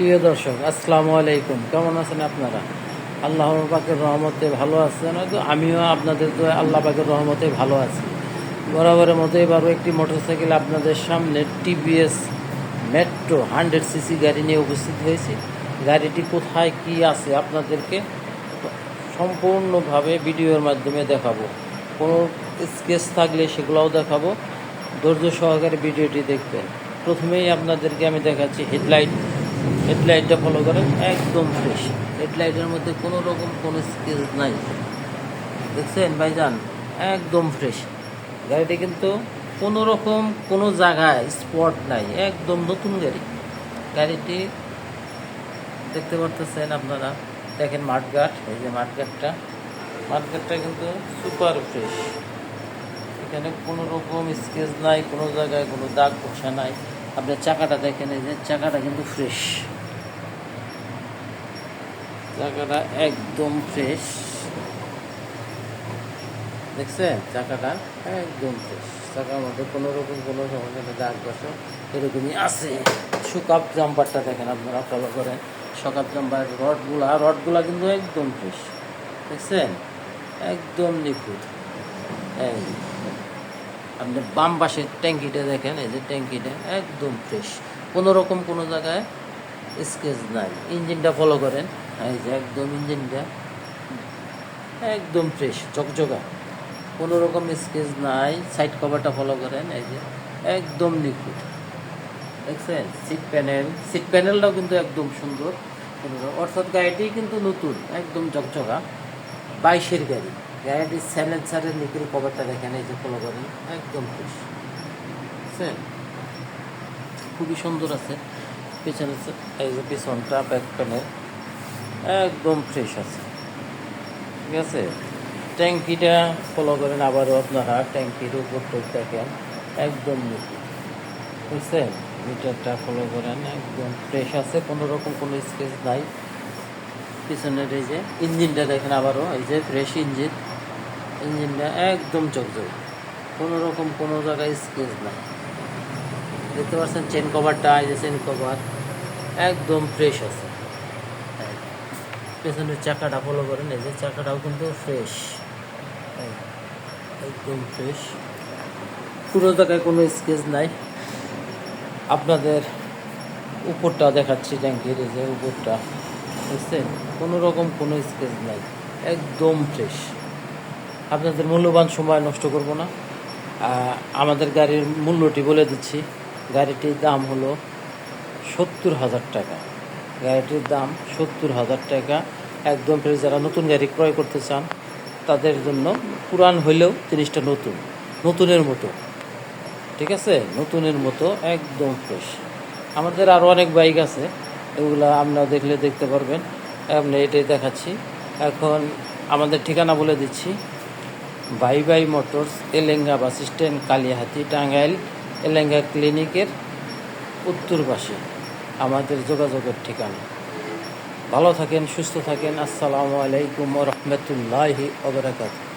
প্রিয় দর্শক, আসসালামু আলাইকুম। কেমন আছেন আপনারা? আল্লাহ পাকের রহমতে ভালো আছেন। আমিও আপনাদের তো আল্লাহ পাকের রহমতে ভালো আছি। বরাবরের মতো এবারও একটি মোটরসাইকেল আপনাদের সামনে টিভিএস মেট্রো হান্ড্রেড সিসি গাড়ি নিয়ে উপস্থিত হয়েছি। গাড়িটি কোথায়, কি আছে আপনাদেরকে সম্পূর্ণভাবে ভিডিওর মাধ্যমে দেখাবো। কোনো স্কেচ থাকলে সেগুলোও দেখাবো। ধৈর্য সহকারে ভিডিওটি দেখবেন। প্রথমেই আপনাদেরকে আমি দেখাচ্ছি হেডলাইট হেডলাইটটা ফলো করেন, একদম ফ্রেশ হেডলাইটের মধ্যে কোনো রকম কোনো স্কেচ নাই। দেখছেন ভাইজান? একদম ফ্রেশ গাড়িটি কিন্তু কোনো রকম কোনো জায়গায় স্পট নাই, একদম নতুন গাড়ি। গাড়িটি দেখতে পারতেছেন আপনারা। দেখেন মাঠঘাট, এই যে মাঠঘাটটা। মাঠঘাটটা কিন্তু সুপার ফ্রেশ এখানে কোনো রকম স্কেচ নাই, কোনো জায়গায় কোনো দাগ বসা নাই। আপনার চাকাটা দেখেন, এই যে চাকাটা কিন্তু ফ্রেশ চাকাটা একদম ফ্রেশ দেখছেন? চাকাটা একদম ফ্রেশ চাকার মধ্যে কোনো রকম কোনো সমস্যা দাগ বসা এরকমই আছে। সুকাপ জাম্পারটা দেখেন আপনারা ফলো করেন। সকাপ জাম্পার রডগুলা রডগুলা কিন্তু একদম ফ্রেশ দেখছেন? একদম নিখুঁত। আপনি বাম পাশের ট্যাঙ্কিটা দেখেন, এই যে ট্যাঙ্কিটা একদম ফ্রেশ কোনো রকম কোনো জায়গায় স্কেচ নাই। ইঞ্জিনটা ফলো করেন। এই যে একদম ইঞ্জিনটা একদম ফ্রেশ চকচকা। কোনো রকম স্কেচ নাই সাইড কভারটা ফলো করেন, এই যে একদম নিখুঁত দেখছেন? সিট প্যানেল সিট প্যানেলটাও কিন্তু একদম সুন্দর। অর্থাৎ গাড়িটি কিন্তু নতুন, একদম চকচকা। বাইশের গাড়ি। গাড়িটির স্যালেন্সারের নিকেল কভারটা দেখেন, এই যে ফলো করেন, একদম ফ্রেশ বুঝছেন খুবই সুন্দর আছে। পিছনে এই যে পিছনটা ব্যাক প্যানেল একদম ফ্রেশ আছে। ঠিক আছে? ট্যাঙ্কিটা ফলো করেন আবারও আপনারা, ট্যাঙ্কির উপর দেখেন, একদম বুঝছেন? মিটারটা ফলো করেন, একদম ফ্রেশ আছে, কোনো রকম কোনো স্কেচ নাই। পিছনের এই যে ইঞ্জিনটা দেখেন আবারও, এই যে ফ্রেশ ইঞ্জিন। ইঞ্জিনটা একদম চকচক। কোনো রকম কোনো জায়গায় স্কেচ নাই। দেখতে পাচ্ছেন চেন কভারটা এই যে চেন কভার একদম ফ্রেশ আছে। পেছনের চাকাটা ফলো করেন এই যে চাকাটাও কিন্তু ফ্রেশ একদম ফ্রেশ পুরো জায়গায় কোনো স্কেচ নাই। আপনাদের উপরটা দেখাচ্ছি ট্যাঙ্কির, এই যে উপরটা। বুঝছেন? কোনো রকম কোনো স্কেচ নাই। একদম ফ্রেশ আপনাদের মূল্যবান সময় নষ্ট করব না। আমাদের গাড়ির মূল্যটি বলে দিচ্ছি। গাড়িটির দাম হলো সত্তর হাজার টাকা। গাড়িটির দাম সত্তর হাজার টাকা। একদম ফ্রেশ যারা নতুন গাড়ি ক্রয় করতে চান, তাদের জন্য পুরান হইলেও জিনিসটা নতুন, নতুনের মতো। ঠিক আছে? নতুনের মতো, একদম ফ্রেশ। আমাদের আরও অনেক বাইক আছে, এগুলো আপনারা দেখলে দেখতে পারবেন। আপনি এটাই দেখাচ্ছি। এখন আমাদের ঠিকানা বলে দিচ্ছি। Bye bye Motors, Elenga bus stand Kalihati Tangail, Elenga ক্লিনিকের উত্তর পাশে আমাদের যোগাযোগের ঠিকানা। ভালো থাকেন সুস্থ থাকেন। আসসালামু আলাইকুম রহমতুল্লাহি ওবরাকাতুহ